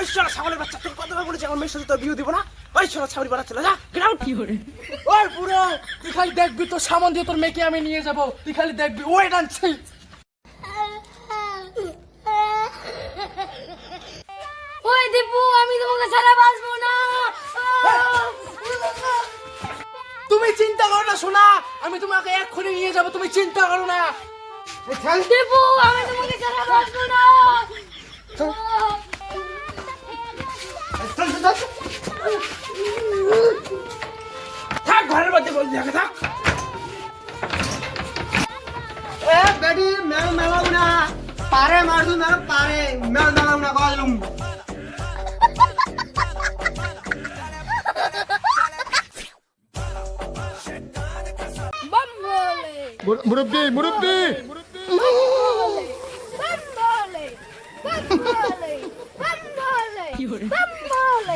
ওই শালা ছাগলের বাচ্চা তোর কতবার বলেছি আমার মেয়ের সাথে তোর বিয়ে দিব না? ওই শালা ছাগলি বাড়া চলে যা গ্রাউন্ড ওই পুরো তুই খালি দেখবি তোর সামান দিয়ে তোর মেয়েকে আমি নিয়ে যাব তুই খালি দেখবি ওই ডানছি ওই দীপু আমি তোমাকে ছাড়া বাঁচবো না। তুমি চিন্তা করো না শোনা আমি তোমাকে এক্ষুনি নিয়ে যাব তুমি চিন্তা করো না। দীপু আমি তোমাকে ছাড়া বাঁচবো না। থাক ঘরের মধ্যে বলছি আগে থাক। এ বেটি মেল মেলাও না। পারে মারদু মেল পারে। মেল মেলাও না কলুম বাম্বলে মুরব্বী মুরব্বী।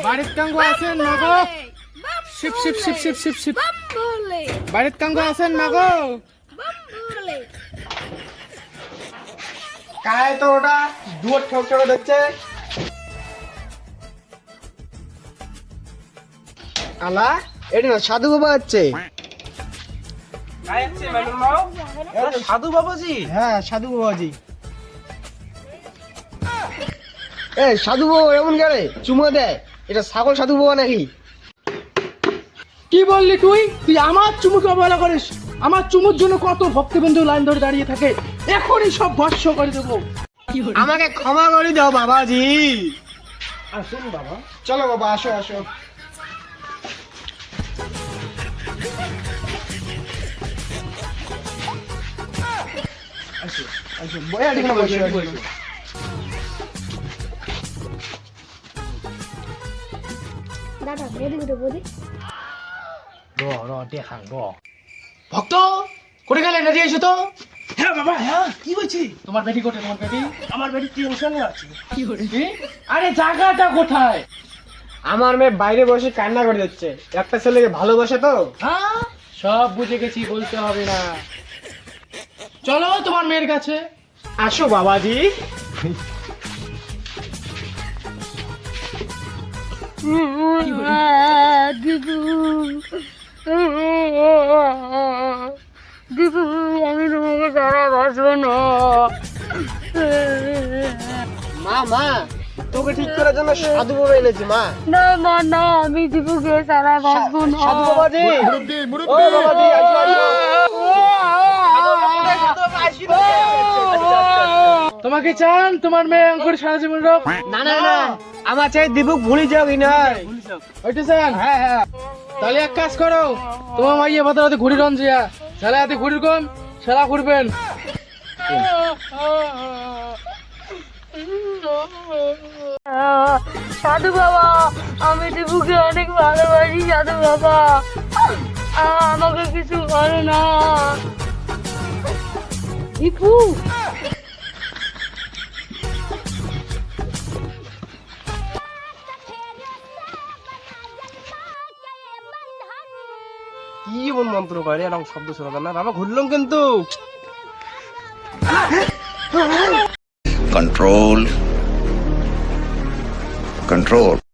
বাড়ির কাঙ্গু আছেন না গো? শিপ শিপ শিপ শিপ শিপ শিপ। বাড়ির কাঙ্গু আছেন না গো? বাম্বলে কায় তো ওটা? দুয়ার ঠোক ঠোক দেখছে আলা এটি না সাধু বাবা মাও সাধু বাবাজি? হ্যাঁ সাধু বাবাজি। এ সাধু বাবা এমন গেলে চুমো দেয়। এটা ছাগল সাধু বাবা নাকি? কি বললি তুই? তুই আমার চুমুকে অবহেলা করিস। আমার চুমুর জন্য কত ভক্তবন্ধু লাইন ধরে দাঁড়িয়ে থাকে। এখনই সব ভস্য করে দেবো। আমাকে ক্ষমা করে দাও বাবাজি। আসুন বাবা। চলো বাবা আসো আসো। আসো আসো। বয়া এখানে বসো। দাদা বদি। বদি বদি ভক্ত করে গেলে? রেডি এসো তো। হ্যাঁ বাবা হ্যাঁ কি বলছি? তোমার বেটি কোটে তোমার বেটি? আমার টেনশনে আছে। কি আরে জায়গাটা কোথায়? আমার মেয়ে বাইরে বসে কান্না করে যাচ্ছে। একটা ছেলেকে ভালোবাসে তো। হ্যাঁ সব বুঝে গেছি বলতে হবে না। চলো তোমার মেয়ের কাছে। আসো বাবাজি। দীপু দিবু আমি তোমাকে ছাড়া বাঁচবো না। মা মা তোকে ঠিক করার জন্য সাধু বাবা এনেছি মা। না মা না আমি দিবুকে ছাড়া বাঁচবো না। সাধু মুরব্বী ও মুরব্বী বাবাজি আসো আসো তোমাকে চান? তোমার মেয়ে অঙ্কুর সারা জীবন রোগ না না না। আমার চাই দীপক ভুলি যাও কি নয় ওইটা চান হ্যাঁ হ্যাঁ। তাহলে এক কাজ করো। তোমার মাইয়ে ভাতার হাতে ঘুড়ি রন জিয়া। সালা হাতে ঘুড়ির কম সালা ঘুরবেন। সাধু বাবা আমি দীপুকে অনেক ভালোবাসি সাধু বাবা। আমাকে কিছু করে না। দীপু কি এমন মন্ত্র করে? এরকম শব্দ শোনা না। বাবা ঘুরলাম কিন্তু। Control control.